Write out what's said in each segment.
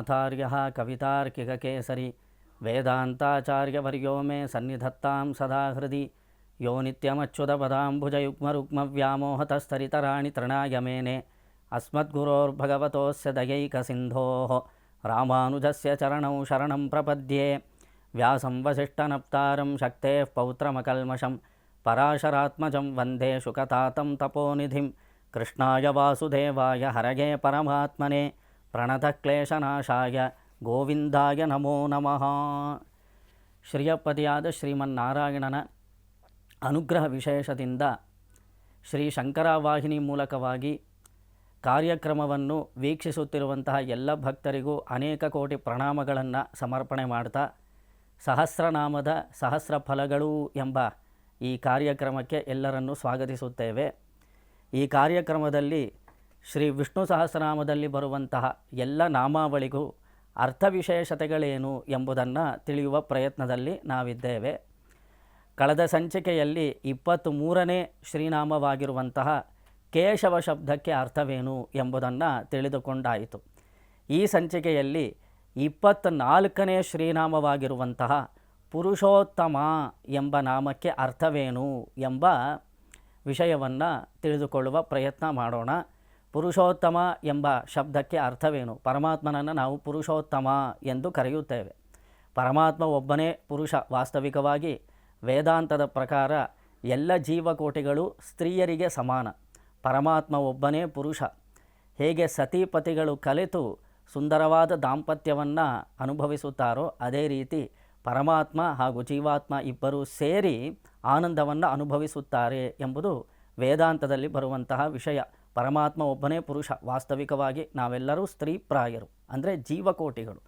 वेङ्कटनाथार्यः कवितार्किककेसरी वेदान्ताचार्यवर्यो मे सन्निधत्तां सदा हृदि यो नित्यमच्युतपदाम्बुजयुग्मरुग्मव्यामोहतस्तरितराणि तृणाय मेने अस्मद्गुरोर्भगवतोऽस्य दयैकसिन्धोः रामानुजस्य चरणौ शरणं प्रपद्ये व्यासं वसिष्ठनप्तारं शक्तेः पौत्रमकल्मषं पराशरात्मजं वन्दे शुकतातं तपोनिधिं कृष्णाय वासुदेवाय हरये परमात्मने ಪ್ರಣತಕ್ಲೇಶನಾಶಾಯ ಗೋವಿಂದಾಯ ನಮೋ ನಮಃ. ಶ್ರೀಯಪತಿಯಾದ ಶ್ರೀಮನ್ನಾರಾಯಣನ ಅನುಗ್ರಹ ವಿಶೇಷದಿಂದ ಶ್ರೀ ಶಂಕರವಾಹಿನಿ ಮೂಲಕವಾಗಿ ಕಾರ್ಯಕ್ರಮವನ್ನು ವೀಕ್ಷಿಸುತ್ತಿರುವಂತಹ ಎಲ್ಲ ಭಕ್ತರಿಗೂ ಅನೇಕ ಕೋಟಿ ಪ್ರಣಾಮಗಳನ್ನು ಸಮರ್ಪಣೆ ಮಾಡ್ತಾ ಸಹಸ್ರನಾಮದ ಸಹಸ್ರ ಫಲಗಳು ಎಂಬ ಈ ಕಾರ್ಯಕ್ರಮಕ್ಕೆ ಎಲ್ಲರನ್ನು ಸ್ವಾಗತಿಸುತ್ತೇವೆ. ಈ ಕಾರ್ಯಕ್ರಮದಲ್ಲಿ ಶ್ರೀ ವಿಷ್ಣು ಸಹಸ್ರನಾಮದಲ್ಲಿ ಬರುವಂತಹ ಎಲ್ಲ ನಾಮಾವಳಿಗೂ ಅರ್ಥ ವಿಶೇಷತೆಗಳೇನು ಎಂಬುದನ್ನು ತಿಳಿಯುವ ಪ್ರಯತ್ನದಲ್ಲಿ ನಾವಿದ್ದೇವೆ. ಕಳೆದ ಸಂಚಿಕೆಯಲ್ಲಿ ಇಪ್ಪತ್ತ್ ಮೂರನೇ ಶ್ರೀನಾಮವಾಗಿರುವಂತಹ ಕೇಶವ ಶಬ್ದಕ್ಕೆ ಅರ್ಥವೇನು ಎಂಬುದನ್ನು ತಿಳಿದುಕೊಂಡಾಯಿತು. ಈ ಸಂಚಿಕೆಯಲ್ಲಿ ಇಪ್ಪತ್ತ್ನಾಲ್ಕನೇ ಶ್ರೀನಾಮವಾಗಿರುವಂತಹ ಪುರುಷೋತ್ತಮ ಎಂಬ ನಾಮಕ್ಕೆ ಅರ್ಥವೇನು ಎಂಬ ವಿಷಯವನ್ನು ತಿಳಿದುಕೊಳ್ಳುವ ಪ್ರಯತ್ನ ಮಾಡೋಣ. ಪುರುಷೋತ್ತಮ ಎಂಬ ಶಬ್ದಕ್ಕೆ ಅರ್ಥವೇನು? ಪರಮಾತ್ಮನನ್ನು ನಾವು ಪುರುಷೋತ್ತಮ ಎಂದು ಕರೆಯುತ್ತೇವೆ. ಪರಮಾತ್ಮ ಒಬ್ಬನೇ ಪುರುಷ ವಾಸ್ತವಿಕವಾಗಿ. ವೇದಾಂತದ ಪ್ರಕಾರ ಎಲ್ಲ ಜೀವಕೋಟಿಗಳು ಸ್ತ್ರೀಯರಿಗೆ ಸಮಾನ. ಪರಮಾತ್ಮ ಒಬ್ಬನೇ ಪುರುಷ. ಹೇಗೆ ಸತಿಪತಿಗಳು ಕಲಿತು ಸುಂದರವಾದ ದಾಂಪತ್ಯವನ್ನು ಅನುಭವಿಸುತ್ತಾರೋ ಅದೇ ರೀತಿ ಪರಮಾತ್ಮ ಹಾಗೂ ಜೀವಾತ್ಮ ಇಬ್ಬರೂ ಸೇರಿ ಆನಂದವನ್ನು ಅನುಭವಿಸುತ್ತಾರೆ ಎಂಬುದು ವೇದಾಂತದಲ್ಲಿ ಬರುವಂತಹ ವಿಷಯ. ಪರಮಾತ್ಮ ಒಬ್ಬನೇ ಪುರುಷ. ವಾಸ್ತವಿಕವಾಗಿ ನಾವೆಲ್ಲರೂ ಸ್ತ್ರೀ ಪ್ರಾಯರು, ಅಂದರೆ ಜೀವಕೋಟಿಗಳು.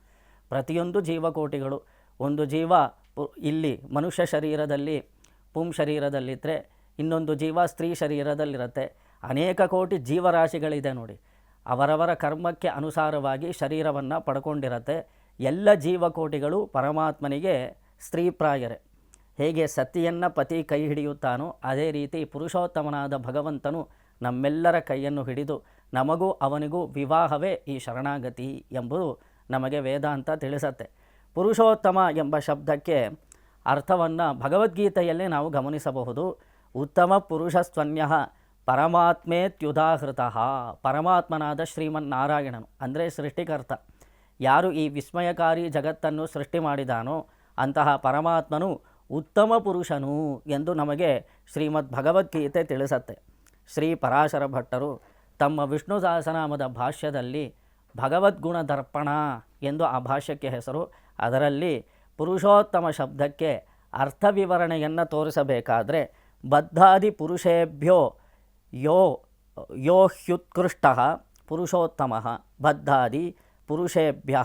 ಪ್ರತಿಯೊಂದು ಜೀವಕೋಟಿಗಳು, ಒಂದು ಜೀವ ಇಲ್ಲಿ ಮನುಷ್ಯ ಶರೀರದಲ್ಲಿ, ಪುಂ ಶರೀರದಲ್ಲಿದ್ದರೆ ಇನ್ನೊಂದು ಜೀವ ಸ್ತ್ರೀ ಶರೀರದಲ್ಲಿರುತ್ತೆ. ಅನೇಕ ಕೋಟಿ ಜೀವರಾಶಿಗಳಿದೆ ನೋಡಿ. ಅವರವರ ಕರ್ಮಕ್ಕೆ ಅನುಸಾರವಾಗಿ ಶರೀರವನ್ನು ಪಡ್ಕೊಂಡಿರತ್ತೆ. ಎಲ್ಲ ಜೀವಕೋಟಿಗಳು ಪರಮಾತ್ಮನಿಗೆ ಸ್ತ್ರೀ ಪ್ರಾಯರೇ. ಹೇಗೆ ಸತಿಯನ್ನು ಪತಿ ಕೈ ಹಿಡಿಯುತ್ತಾನೋ, ಅದೇ ರೀತಿ ಪುರುಷೋತ್ತಮನಾದ ಭಗವಂತನು ನಮ್ಮೆಲ್ಲರ ಕೈಯನ್ನು ಹಿಡಿದು ನಮಗೂ ಅವನಿಗೂ ವಿವಾಹವೇ ಈ ಶರಣಾಗತಿ ಎಂಬುದು ನಮಗೆ ವೇದಾಂತ ತಿಳಿಸತ್ತೆ. ಪುರುಷೋತ್ತಮ ಎಂಬ ಶಬ್ದಕ್ಕೆ ಅರ್ಥವನ್ನು ಭಗವದ್ಗೀತೆಯಲ್ಲೇ ನಾವು ಗಮನಿಸಬಹುದು. ಉತ್ತಮ ಪುರುಷಸ್ತ್ವನ್ಯ ಪರಮಾತ್ಮೇತ್ಯುದಾಹೃತ ಪರಮಾತ್ಮನಾದ ಶ್ರೀಮನ್ನಾರಾಯಣನು, ಅಂದರೆ ಸೃಷ್ಟಿಕರ್ತ. ಯಾರು ಈ ವಿಸ್ಮಯಕಾರಿ ಜಗತ್ತನ್ನು ಸೃಷ್ಟಿ ಮಾಡಿದಾನೋ ಅಂತಹ ಪರಮಾತ್ಮನು ಉತ್ತಮ ಪುರುಷನು ಎಂದು ನಮಗೆ ಶ್ರೀಮದ್ ಭಗವದ್ಗೀತೆ ತಿಳಿಸತ್ತೆ. ಶ್ರೀ ಪರಾಶರ ಭಟ್ಟರು ತಮ್ಮ ವಿಷ್ಣು ಸಹಸ್ರನಾಮದ ಭಾಷ್ಯದಲ್ಲಿ ಭಗವದ್ಗುಣ ದರ್ಪಣ ಎಂದು ಆ ಭಾಷ್ಯಕ್ಕೆ ಹೆಸರು. ಅದರಲ್ಲಿ ಪುರುಷೋತ್ತಮ ಶಬ್ದಕ್ಕೆ ಅರ್ಥ ವಿವರಣೆಯನ್ನು ತೋರಿಸಬೇಕಾದರೆ ಬದ್ಧಾದಿ ಪುರುಷೇಭ್ಯೋ ಯೋ ಯೋ ಹ್ಯುತ್ಕೃಷ್ಟ ಪುರುಷೋತ್ತಮ ಬದ್ಧಾದಿ ಪುರುಷೇಭ್ಯ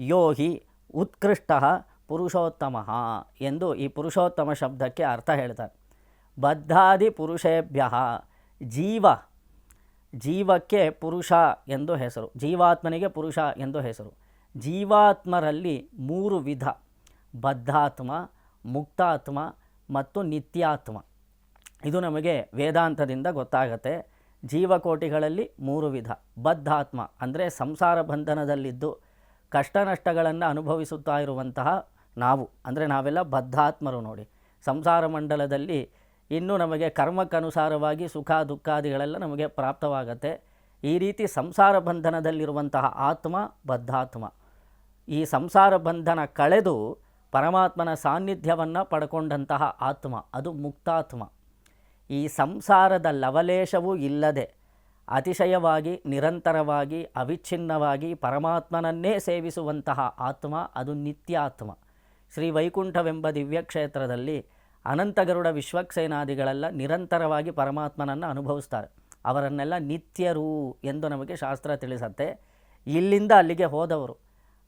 ಯೋ ಹಿ ಉತ್ಕೃಷ್ಟ ಪುರುಷೋತ್ತಮ ಎಂದು ಈ ಪುರುಷೋತ್ತಮ ಶಬ್ದಕ್ಕೆ ಅರ್ಥ ಹೇಳ್ತಾರೆ. ಬದ್ಧಾದಿ ಪುರುಷೇಭ್ಯ ಜೀವ, ಜೀವಕ್ಕೆ ಪುರುಷ ಎಂದು ಹೆಸರು, ಜೀವಾತ್ಮನಿಗೆ ಪುರುಷ ಎಂದು ಹೆಸರು. ಜೀವಾತ್ಮರಲ್ಲಿ ಮೂರು ವಿಧ, ಬದ್ಧಾತ್ಮ, ಮುಕ್ತಾತ್ಮ ಮತ್ತು ನಿತ್ಯಾತ್ಮ. ಇದು ನಮಗೆ ವೇದಾಂತದಿಂದ ಗೊತ್ತಾಗತ್ತೆ. ಜೀವಕೋಟಿಗಳಲ್ಲಿ ಮೂರು ವಿಧ, ಬದ್ಧಾತ್ಮ ಅಂದರೆ ಸಂಸಾರ ಬಂಧನದಲ್ಲಿದ್ದು ಕಷ್ಟ ನಷ್ಟಗಳನ್ನು ಅನುಭವಿಸುತ್ತಾ ಇರುವಂತಹ ನಾವು, ಅಂದರೆ ನಾವೆಲ್ಲ ಬದ್ಧಾತ್ಮರು ನೋಡಿ. ಸಂಸಾರ ಮಂಡಲದಲ್ಲಿ ಇನ್ನು ನಮಗೆ ಕರ್ಮಕ್ಕನುಸಾರವಾಗಿ ಸುಖ ದುಃಖಾದಿಗಳೆಲ್ಲ ನಮಗೆ ಪ್ರಾಪ್ತವಾಗತ್ತೆ. ಈ ರೀತಿ ಸಂಸಾರ ಬಂಧನದಲ್ಲಿರುವಂತಹ ಆತ್ಮ ಬದ್ಧಾತ್ಮ. ಈ ಸಂಸಾರ ಬಂಧನ ಕಳೆದು ಪರಮಾತ್ಮನ ಸಾನ್ನಿಧ್ಯವನ್ನು ಪಡ್ಕೊಂಡಂತಹ ಆತ್ಮ, ಅದು ಮುಕ್ತಾತ್ಮ. ಈ ಸಂಸಾರದ ಲವಲೇಶವೂ ಇಲ್ಲದೆ ಅತಿಶಯವಾಗಿ, ನಿರಂತರವಾಗಿ, ಅವಿಚ್ಛಿನ್ನವಾಗಿ ಪರಮಾತ್ಮನನ್ನೇ ಸೇವಿಸುವಂತಹ ಆತ್ಮ, ಅದು ನಿತ್ಯಾತ್ಮ. ಶ್ರೀ ವೈಕುಂಠವೆಂಬ ದಿವ್ಯಕ್ಷೇತ್ರದಲ್ಲಿ ಅನಂತಗರುಡ ವಿಶ್ವಕ್ಸೇನಾದಿಗಳೆಲ್ಲ ನಿರಂತರವಾಗಿ ಪರಮಾತ್ಮನನ್ನು ಅನುಭವಿಸ್ತಾರೆ. ಅವರನ್ನೆಲ್ಲ ನಿತ್ಯರು ಎಂದು ನಮಗೆ ಶಾಸ್ತ್ರ ತಿಳಿಸತ್ತೆ. ಇಲ್ಲಿಂದ ಅಲ್ಲಿಗೆ ಹೋದವರು,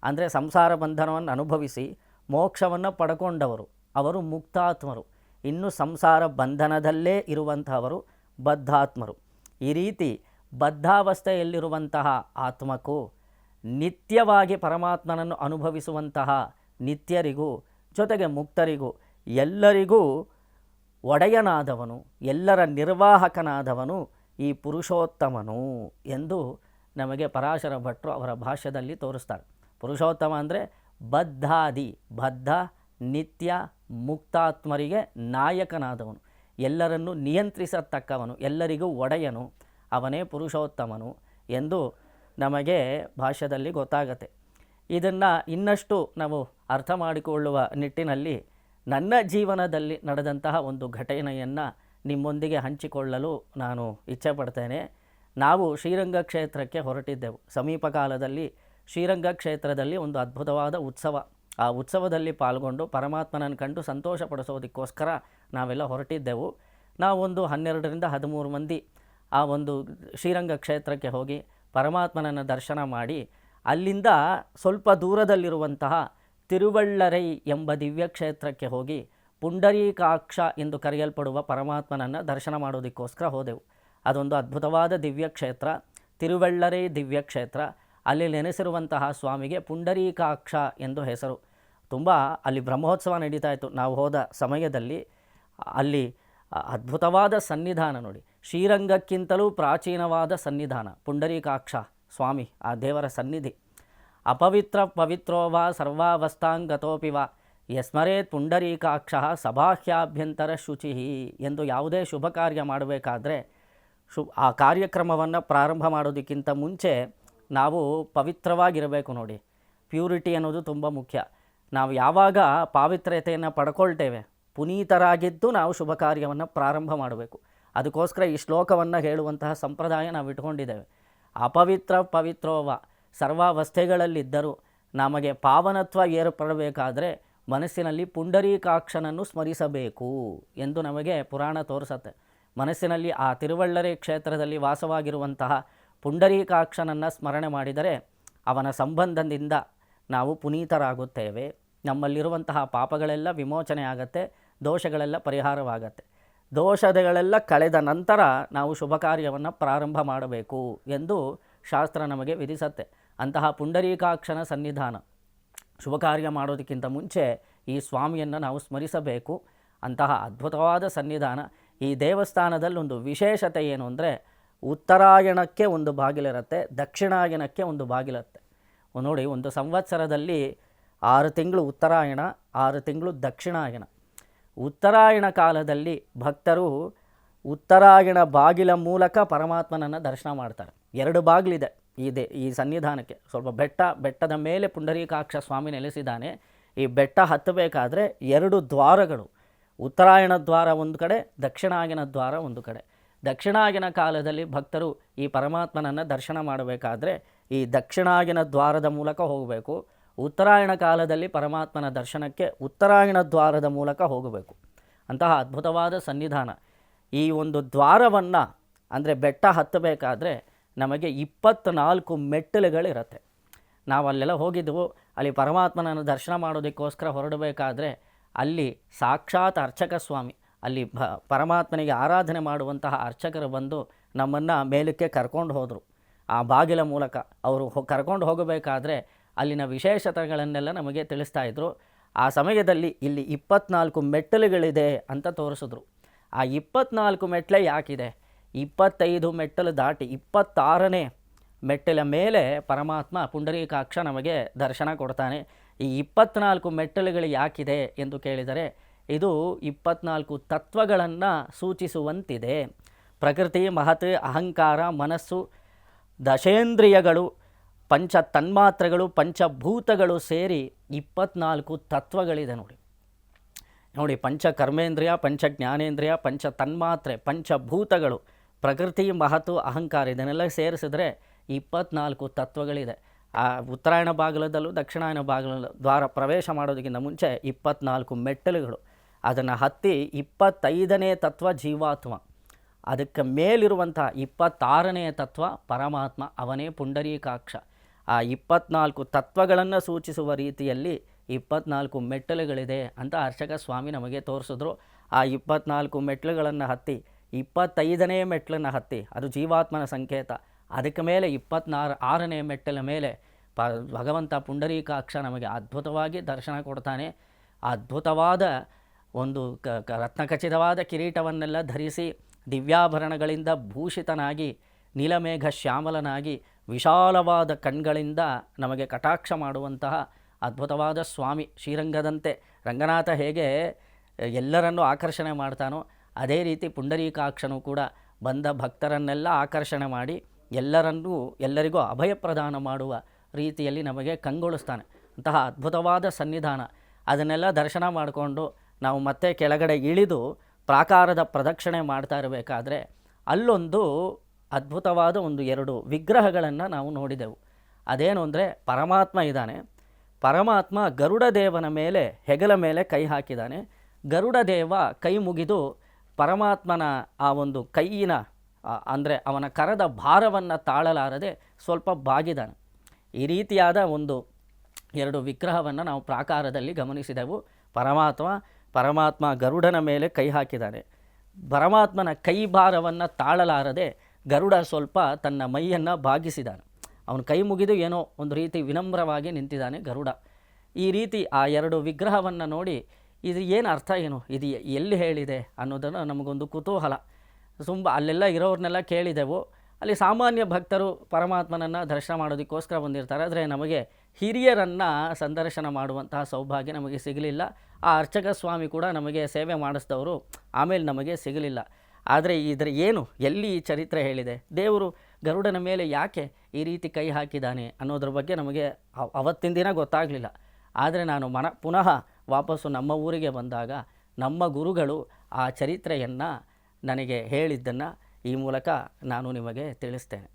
ಅಂದರೆ ಸಂಸಾರ ಬಂಧನವನ್ನು ಅನುಭವಿಸಿ ಮೋಕ್ಷವನ್ನು ಪಡ್ಕೊಂಡವರು, ಅವರು ಮುಕ್ತಾತ್ಮರು. ಇನ್ನು ಸಂಸಾರ ಬಂಧನದಲ್ಲೇ ಇರುವಂತಹವರು ಬದ್ಧಾತ್ಮರು. ಈ ರೀತಿ ಬದ್ಧಾವಸ್ಥೆಯಲ್ಲಿರುವಂತಹ ಆತ್ಮಕ್ಕೂ ನಿತ್ಯವಾಗಿ ಪರಮಾತ್ಮನನ್ನು ಅನುಭವಿಸುವಂತಹ ನಿತ್ಯರಿಗೂ, ಜೊತೆಗೆ ಮುಕ್ತರಿಗೂ ಎಲ್ಲರಿಗೂ ಒಡೆಯನಾದವನು, ಎಲ್ಲರ ನಿರ್ವಾಹಕನಾದವನು ಈ ಪುರುಷೋತ್ತಮನು ಎಂದು ನಮಗೆ ಪರಾಶರ ಭಟ್ರು ಅವರ ಭಾಷ್ಯದಲ್ಲಿ ತೋರಿಸ್ತಾರೆ. ಪುರುಷೋತ್ತಮ ಅಂದರೆ ಬದ್ಧಾದಿ, ಬದ್ಧ, ನಿತ್ಯ, ಮುಕ್ತಾತ್ಮರಿಗೆ ನಾಯಕನಾದವನು, ಎಲ್ಲರನ್ನು ನಿಯಂತ್ರಿಸತಕ್ಕವನು, ಎಲ್ಲರಿಗೂ ಒಡೆಯನು, ಅವನೇ ಪುರುಷೋತ್ತಮನು ಎಂದು ನಮಗೆ ಭಾಷ್ಯದಲ್ಲಿ ಗೊತ್ತಾಗತ್ತೆ. ಇದನ್ನು ಇನ್ನಷ್ಟು ನಾವು ಅರ್ಥ ಮಾಡಿಕೊಳ್ಳುವ ನಿಟ್ಟಿನಲ್ಲಿ ನನ್ನ ಜೀವನದಲ್ಲಿ ನಡೆದಂತಹ ಒಂದು ಘಟನೆಯನ್ನು ನಿಮ್ಮೊಂದಿಗೆ ಹಂಚಿಕೊಳ್ಳಲು ನಾನು ಇಚ್ಛೆ ಪಡ್ತೇನೆ. ನಾವು ಶ್ರೀರಂಗ ಕ್ಷೇತ್ರಕ್ಕೆ ಹೊರಟಿದ್ದೆವು. ಸಮೀಪ ಕಾಲದಲ್ಲಿ ಶ್ರೀರಂಗ ಕ್ಷೇತ್ರದಲ್ಲಿ ಒಂದು ಅದ್ಭುತವಾದ ಉತ್ಸವ. ಆ ಉತ್ಸವದಲ್ಲಿ ಪಾಲ್ಗೊಂಡು ಪರಮಾತ್ಮನನ್ನು ಕಂಡು ಸಂತೋಷಪಡಿಸೋದಕ್ಕೋಸ್ಕರ ನಾವೆಲ್ಲ ಹೊರಟಿದ್ದೆವು. ನಾವೊಂದು ಹನ್ನೆರಡರಿಂದ ಹದಿಮೂರು ಮಂದಿ ಆ ಒಂದು ಶ್ರೀರಂಗ ಕ್ಷೇತ್ರಕ್ಕೆ ಹೋಗಿ ಪರಮಾತ್ಮನನ್ನು ದರ್ಶನ ಮಾಡಿ ಅಲ್ಲಿಂದ ಸ್ವಲ್ಪ ದೂರದಲ್ಲಿರುವಂತಹ ತಿರುವಳ್ಳರೈ ಎಂಬ ದಿವ್ಯಕ್ಷೇತ್ರಕ್ಕೆ ಹೋಗಿ ಪುಂಡರೀಕಾಕ್ಷ ಎಂದು ಕರೆಯಲ್ಪಡುವ ಪರಮಾತ್ಮನನ್ನು ದರ್ಶನ ಮಾಡೋದಕ್ಕೋಸ್ಕರ ಹೋದೆವು. ಅದೊಂದು ಅದ್ಭುತವಾದ ದಿವ್ಯಕ್ಷೇತ್ರ, ತಿರುವಳ್ಳರೈ ದಿವ್ಯಕ್ಷೇತ್ರ. ದಿವ್ಯ ಕ್ಷೇತ್ರ ಅಲ್ಲಿ ನೆನೆಸಿರುವಂತಹ ಸ್ವಾಮಿಗೆ ಪುಂಡರೀಕಾಕ್ಷ ಎಂದು ಹೆಸರು. ತುಂಬ ಅಲ್ಲಿ ಬ್ರಹ್ಮೋತ್ಸವ ನಡೀತಾ ಇತ್ತು. ನಾವು ಹೋದ ಸಮಯದಲ್ಲಿ ಅಲ್ಲಿ ಅದ್ಭುತವಾದ ಸನ್ನಿಧಾನ ನೋಡಿ. ಶ್ರೀರಂಗಕ್ಕಿಂತಲೂ ಪ್ರಾಚೀನವಾದ ಸನ್ನಿಧಾನ, ಪುಂಡರೀಕಾಕ್ಷ ಸ್ವಾಮಿ, ಆ ದೇವರ ಸನ್ನಿಧಿ. ಅಪವಿತ್ರ ಪವಿತ್ರೋ ವಾ ಸರ್ವಾವಸ್ಥಾಂಗತೋಪಿ ವಾ. ಯಸ್ಮರೇತ್ ಪುಂಡರೀಕಾಕ್ಷ ಸಭಾಹ್ಯಾಭ್ಯಂತರ ಶುಚಿ ಎಂದು ಯಾವುದೇ ಶುಭ ಕಾರ್ಯ ಮಾಡಬೇಕಾದ್ರೆ ಶು ಆ ಕಾರ್ಯಕ್ರಮವನ್ನು ಪ್ರಾರಂಭ ಮಾಡೋದಕ್ಕಿಂತ ಮುಂಚೆ ನಾವು ಪವಿತ್ರವಾಗಿರಬೇಕು ನೋಡಿ. ಪ್ಯೂರಿಟಿ ಅನ್ನೋದು ತುಂಬ ಮುಖ್ಯ. ನಾವು ಯಾವಾಗ ಪಾವಿತ್ರ್ಯತೆಯನ್ನು ಪಡ್ಕೊಳ್ತೇವೆ, ಪುನೀತರಾಗಿದ್ದು ನಾವು ಶುಭ ಕಾರ್ಯವನ್ನು ಪ್ರಾರಂಭ ಮಾಡಬೇಕು. ಅದಕ್ಕೋಸ್ಕರ ಈ ಶ್ಲೋಕವನ್ನು ಹೇಳುವಂತಹ ಸಂಪ್ರದಾಯ ನಾವು ಇಟ್ಕೊಂಡಿದ್ದೇವೆ ಅಪವಿತ್ರ ಪವಿತ್ರೋವ ಸರ್ವಾವಸ್ಥೆಗಳಲ್ಲಿದ್ದರೂ ನಮಗೆ ಪಾವನತ್ವ ಏರ್ಪಡಬೇಕಾದರೆ ಮನಸ್ಸಿನಲ್ಲಿ ಪುಂಡರೀಕಾಕ್ಷನನ್ನು ಸ್ಮರಿಸಬೇಕು ಎಂದು ನಮಗೆ ಪುರಾಣ ತೋರಿಸತ್ತೆ. ಮನಸ್ಸಿನಲ್ಲಿ ಆ ತಿರುವಳ್ಳರೆ ಕ್ಷೇತ್ರದಲ್ಲಿ ವಾಸವಾಗಿರುವಂತಹ ಪುಂಡರೀಕಾಕ್ಷನನ್ನು ಸ್ಮರಣೆ ಮಾಡಿದರೆ ಅವನ ಸಂಬಂಧದಿಂದ ನಾವು ಪುನೀತರಾಗುತ್ತೇವೆ. ನಮ್ಮಲ್ಲಿರುವಂತಹ ಪಾಪಗಳೆಲ್ಲ ವಿಮೋಚನೆ ಆಗತ್ತೆ, ದೋಷಗಳೆಲ್ಲ ಪರಿಹಾರವಾಗತ್ತೆ. ದೋಷಗಳೆಲ್ಲ ಕಳೆದ ನಂತರ ನಾವು ಶುಭ ಕಾರ್ಯವನ್ನು ಪ್ರಾರಂಭ ಮಾಡಬೇಕು ಎಂದು ಶಾಸ್ತ್ರ ನಮಗೆ ವಿಧಿಸತ್ತೆ. ಅಂತಹ ಪುಂಡರೀಕಾಕ್ಷನ ಸನ್ನಿಧಾನ. ಶುಭ ಕಾರ್ಯ ಮಾಡೋದಕ್ಕಿಂತ ಮುಂಚೆ ಈ ಸ್ವಾಮಿಯನ್ನು ನಾವು ಸ್ಮರಿಸಬೇಕು. ಅಂತಹ ಅದ್ಭುತವಾದ ಸನ್ನಿಧಾನ ಈ ದೇವಸ್ಥಾನದಲ್ಲೊಂದು ವಿಶೇಷತೆ ಏನು ಅಂದರೆ ಉತ್ತರಾಯಣಕ್ಕೆ ಒಂದು ಬಾಗಿಲಿರುತ್ತೆ, ದಕ್ಷಿಣಾಯಣಕ್ಕೆ ಒಂದು ಬಾಗಿಲಿರುತ್ತೆ ನೋಡಿ, ಒಂದು ಸಂವತ್ಸರದಲ್ಲಿ ಆರು ತಿಂಗಳು ಉತ್ತರಾಯಣ, ಆರು ತಿಂಗಳು ದಕ್ಷಿಣಾಯಣ. ಉತ್ತರಾಯಣ ಕಾಲದಲ್ಲಿ ಭಕ್ತರು ಉತ್ತರಾಯಣ ಬಾಗಿಲ ಮೂಲಕ ಪರಮಾತ್ಮನನ್ನು ದರ್ಶನ ಮಾಡ್ತಾರೆ. ಎರಡು ಬಾಗಿಲಿದೆ. ಈ ದೇ, ಈ ಸನ್ನಿಧಾನಕ್ಕೆ ಸ್ವಲ್ಪ ಬೆಟ್ಟ, ಬೆಟ್ಟದ ಮೇಲೆ ಪುಂಡರೀಕಾಕ್ಷ ಸ್ವಾಮಿ ನೆಲೆಸಿದ್ದಾನೆ. ಈ ಬೆಟ್ಟ ಹತ್ತಬೇಕಾದ್ರೆ ಎರಡು ದ್ವಾರಗಳು. ಉತ್ತರಾಯಣ ದ್ವಾರ ಒಂದು ಕಡೆ ದಕ್ಷಿಣಾಗಿನ ದ್ವಾರ ಒಂದು ಕಡೆ. ದಕ್ಷಿಣಾಗಿನ ಕಾಲದಲ್ಲಿ ಭಕ್ತರು ಈ ಪರಮಾತ್ಮನನ್ನು ದರ್ಶನ ಮಾಡಬೇಕಾದ್ರೆ ಈ ದಕ್ಷಿಣಾಗಿನ ದ್ವಾರದ ಮೂಲಕ ಹೋಗಬೇಕು. ಉತ್ತರಾಯಣ ಕಾಲದಲ್ಲಿ ಪರಮಾತ್ಮನ ದರ್ಶನಕ್ಕೆ ಉತ್ತರಾಯಣ ದ್ವಾರದ ಮೂಲಕ ಹೋಗಬೇಕು. ಅಂತಹ ಅದ್ಭುತವಾದ ಸನ್ನಿಧಾನ. ಈ ಒಂದು ದ್ವಾರವನ್ನು, ಅಂದರೆ ಬೆಟ್ಟ ಹತ್ತಬೇಕಾದ್ರೆ ನಮಗೆ ಇಪ್ಪತ್ತ್ನಾಲ್ಕು ಮೆಟ್ಟಿಲುಗಳಿರತ್ತೆ. ನಾವು ಅಲ್ಲೆಲ್ಲ ಹೋಗಿದ್ದೆವು ಅಲ್ಲಿ ಪರಮಾತ್ಮನನ್ನು ದರ್ಶನ ಮಾಡೋದಕ್ಕೋಸ್ಕರ ಹೊರಡಬೇಕಾದ್ರೆ ಅಲ್ಲಿ ಸಾಕ್ಷಾತ್ ಅರ್ಚಕ ಸ್ವಾಮಿ ಅಲ್ಲಿ ಭ ಪರಮಾತ್ಮನಿಗೆ ಆರಾಧನೆ ಮಾಡುವಂತಹ ಅರ್ಚಕರು ಬಂದು ನಮ್ಮನ್ನು ಮೇಲಕ್ಕೆ ಕರ್ಕೊಂಡು ಹೋದರು. ಆ ಬಾಗಿಲ ಮೂಲಕ ಅವರು ಹೊ, ಕರ್ಕೊಂಡು ಹೋಗಬೇಕಾದ್ರೆ ಅಲ್ಲಿನ ವಿಶೇಷತೆಗಳನ್ನೆಲ್ಲ ನಮಗೆ ತಿಳಿಸ್ತಾ ಇದ್ದರು ಆ ಸಮಯದಲ್ಲಿ ಇಲ್ಲಿ ಇಪ್ಪತ್ನಾಲ್ಕು ಮೆಟ್ಟಲುಗಳಿದೆ ಅಂತ ತೋರಿಸಿದ್ರು. ಆ ಇಪ್ಪತ್ನಾಲ್ಕು ಮೆಟ್ಲೆ ಯಾಕಿದೆ? ಇಪ್ಪತ್ತೈದು ಮೆಟ್ಟಲು ದಾಟಿ ಇಪ್ಪತ್ತಾರನೇ ಮೆಟ್ಟಲ ಮೇಲೆ ಪರಮಾತ್ಮ ಪುಂಡರೀಕಾಕ್ಷ ನಮಗೆ ದರ್ಶನ ಕೊಡ್ತಾನೆ. ಈ ಇಪ್ಪತ್ನಾಲ್ಕು ಮೆಟ್ಟಲುಗಳು ಯಾಕಿದೆ ಎಂದು ಕೇಳಿದರೆ, ಇದು ಇಪ್ಪತ್ನಾಲ್ಕು ತತ್ವಗಳನ್ನು ಸೂಚಿಸುವಂತಿದೆ. ಪ್ರಕೃತಿ, ಮಹತ್, ಅಹಂಕಾರ, ಮನಸ್ಸು, ದಶೇಂದ್ರಿಯಗಳು ಪಂಚ ತನ್ಮಾತ್ರೆಗಳು ಪಂಚಭೂತಗಳು ಸೇರಿ ಇಪ್ಪತ್ನಾಲ್ಕು ತತ್ವಗಳಿದೆ ನೋಡಿ. ನೋಡಿ ಪಂಚ ಕರ್ಮೇಂದ್ರಿಯ ಪಂಚ ಜ್ಞಾನೇಂದ್ರಿಯ ಪಂಚ ತನ್ಮಾತ್ರೆ ಪಂಚಭೂತಗಳು ಪ್ರಕೃತಿ ಮಹತ್ವ, ಅಹಂಕಾರ ಇದನ್ನೆಲ್ಲ ಸೇರಿಸಿದ್ರೆ ಇಪ್ಪತ್ನಾಲ್ಕು ತತ್ವಗಳಿದೆ. ಆ ಉತ್ತರಾಯಣ ಬಾಗಿಲದಲ್ಲೂ ದಕ್ಷಿಣಾಯನ ಬಾಗಿಲಲ್ಲೂ ದ್ವಾರ ಪ್ರವೇಶ ಮಾಡೋದಕ್ಕಿಂತ ಮುಂಚೆ ಇಪ್ಪತ್ನಾಲ್ಕು ಮೆಟ್ಟಲುಗಳು. ಅದನ್ನು ಹತ್ತಿ ಇಪ್ಪತ್ತೈದನೇ ತತ್ವ ಜೀವಾತ್ಮ. ಅದಕ್ಕೆ ಮೇಲಿರುವಂಥ ಇಪ್ಪತ್ತಾರನೆಯ ತತ್ವ ಪರಮಾತ್ಮ, ಅವನೇ ಪುಂಡರೀಕಾಕ್ಷ. ಆ ಇಪ್ಪತ್ನಾಲ್ಕು ತತ್ವಗಳನ್ನು ಸೂಚಿಸುವ ರೀತಿಯಲ್ಲಿ ಇಪ್ಪತ್ನಾಲ್ಕು ಮೆಟ್ಟಲುಗಳಿದೆ ಅಂತ ಅರ್ಚಕ ಸ್ವಾಮಿ ನಮಗೆ ತೋರಿಸಿದ್ರು. ಆ ಇಪ್ಪತ್ನಾಲ್ಕು ಮೆಟ್ಟಲುಗಳನ್ನು ಹತ್ತಿ ಇಪ್ಪತ್ತೈದನೇ ಮೆಟ್ಲನ್ನು ಹತ್ತಿ, ಅದು ಜೀವಾತ್ಮನ ಸಂಕೇತ. ಅದಕ್ಕೆ ಮೇಲೆ ಇಪ್ಪತ್ನಾರು, ಆರನೇ ಮೆಟ್ಟಲ ಮೇಲೆ ಪ, ಭಗವಂತ ಪುಂಡರೀಕಾಕ್ಷ ನಮಗೆ ಅದ್ಭುತವಾಗಿ ದರ್ಶನ ಕೊಡ್ತಾನೆ. ಅದ್ಭುತವಾದ ಒಂದು ಕ ಕ, ರತ್ನಖಚಿತವಾದ ಕಿರೀಟವನ್ನೆಲ್ಲ ಧರಿಸಿ ದಿವ್ಯಾಭರಣಗಳಿಂದ ಭೂಷಿತನಾಗಿ, ನೀಲಮೇಘ ಶ್ಯಾಮಲನಾಗಿ, ವಿಶಾಲವಾದ ಕಣ್ಗಳಿಂದ ನಮಗೆ ಕಟಾಕ್ಷ ಮಾಡುವಂತಹ ಅದ್ಭುತವಾದ ಸ್ವಾಮಿ ಶ್ರೀರಂಗದಂತೆ. ರಂಗನಾಥ ಹೇಗೆ ಎಲ್ಲರನ್ನೂ ಆಕರ್ಷಣೆ ಮಾಡ್ತಾನೋ ಅದೇ ರೀತಿ ಪುಂಡರೀಕಾಕ್ಷನು ಕೂಡ ಬಂದ ಭಕ್ತರನ್ನೆಲ್ಲ ಆಕರ್ಷಣೆ ಮಾಡಿ ಎಲ್ಲರನ್ನೂ, ಎಲ್ಲರಿಗೂ ಅಭಯ ಪ್ರದಾನ ಮಾಡುವ ರೀತಿಯಲ್ಲಿ ನಮಗೆ ಕಂಗೊಳಿಸ್ತಾನೆ. ಅಂತಹ ಅದ್ಭುತವಾದ ಸನ್ನಿಧಾನ. ಅದನ್ನೆಲ್ಲ ದರ್ಶನ ಮಾಡಿಕೊಂಡು ನಾವು ಮತ್ತೆ ಕೆಳಗಡೆ ಇಳಿದು ಪ್ರಾಕಾರದ ಪ್ರದಕ್ಷಿಣೆ ಮಾಡ್ತಾ ಇರಬೇಕಾದ್ರೆ ಅಲ್ಲೊಂದು ಅದ್ಭುತವಾದ ಒಂದು ಎರಡು ವಿಗ್ರಹಗಳನ್ನು ನಾವು ನೋಡಿದೆವು. ಅದೇನು ಅಂದರೆ ಪರಮಾತ್ಮ ಇದ್ದಾನೆ. ಪರಮಾತ್ಮ ಗರುಡ ದೇವನ ಮೇಲೆ ಹೆಗಲ ಮೇಲೆ ಕೈ ಹಾಕಿದ್ದಾನೆ. ಗರುಡ ದೇವ ಕೈ ಮುಗಿದು ಪರಮಾತ್ಮನ ಆ ಒಂದು ಕೈಯಿನ ಅಂದರೆ ಅವನ ಕರದ ಭಾರವನ್ನು ತಾಳಲಾರದೆ ಸ್ವಲ್ಪ ಬಾಗಿದಾನೆ. ಈ ರೀತಿಯಾದ ಒಂದು ಎರಡು ವಿಗ್ರಹವನ್ನು ನಾವು ಪ್ರಾಕಾರದಲ್ಲಿ ಗಮನಿಸಿದೆವು. ಪರಮಾತ್ಮ ಪರಮಾತ್ಮ ಗರುಡನ ಮೇಲೆ ಕೈ ಹಾಕಿದ್ದಾನೆ ಪರಮಾತ್ಮನ ಕೈ ಭಾರವನ್ನು ತಾಳಲಾರದೆ ಗರುಡ ಸ್ವಲ್ಪ ತನ್ನ ಮೈಯನ್ನು ಬಾಗಿಸಿದಾನೆ. ಅವನು ಕೈ ಮುಗಿದು ಏನೋ ಒಂದು ರೀತಿ ವಿನಮ್ರವಾಗಿ ನಿಂತಿದ್ದಾನೆ ಗರುಡ. ಈ ರೀತಿ ಆ ಎರಡು ವಿಗ್ರಹವನ್ನು ನೋಡಿ ಇದು ಏನು ಅರ್ಥ ಏನು? ಇದು ಎಲ್ಲಿ ಹೇಳಿದೆ ಅನ್ನೋದನ್ನು ನಮಗೊಂದು ಕುತೂಹಲ. ತುಂಬ ಅಲ್ಲೆಲ್ಲ ಇರೋರನ್ನೆಲ್ಲ ಕೇಳಿದೆವು. ಅಲ್ಲಿ ಸಾಮಾನ್ಯ ಭಕ್ತರು ಪರಮಾತ್ಮನನ್ನು ದರ್ಶನ ಮಾಡೋದಕ್ಕೋಸ್ಕರ ಬಂದಿರ್ತಾರೆ. ಆದರೆ ನಮಗೆ ಹಿರಿಯರನ್ನು ಸಂದರ್ಶನ ಮಾಡುವಂತಹ ಸೌಭಾಗ್ಯ ನಮಗೆ ಸಿಗಲಿಲ್ಲ. ಆ ಅರ್ಚಕ ಸ್ವಾಮಿ ಕೂಡ ನಮಗೆ ಸೇವೆ ಮಾಡಿಸಿದವರು ಆಮೇಲೆ ನಮಗೆ ಸಿಗಲಿಲ್ಲ. ಆದರೆ ಇದರ ಏನು? ಎಲ್ಲಿ ಈ ಚರಿತ್ರೆ ಹೇಳಿದೆ? ದೇವರು ಗರುಡನ ಮೇಲೆ ಯಾಕೆ ಈ ರೀತಿ ಕೈ ಹಾಕಿದ್ದಾನೆ ಅನ್ನೋದ್ರ ಬಗ್ಗೆ ನಮಗೆ ಅವ್- ಅವತ್ತಿನ ದಿನ ಗೊತ್ತಾಗಲಿಲ್ಲ. ಆದರೆ ನಾನು ಮನ ಪುನಃ ವಾಪಸ್ಸು ನಮ್ಮ ಊರಿಗೆ ಬಂದಾಗ ನಮ್ಮ ಗುರುಗಳು ಆ ಚರಿತ್ರೆಯನ್ನು ನನಗೆ ಹೇಳಿದ್ದನ್ನು ಈ ಮೂಲಕ ನಾನು ನಿಮಗೆ ತಿಳಿಸ್ತೇನೆ.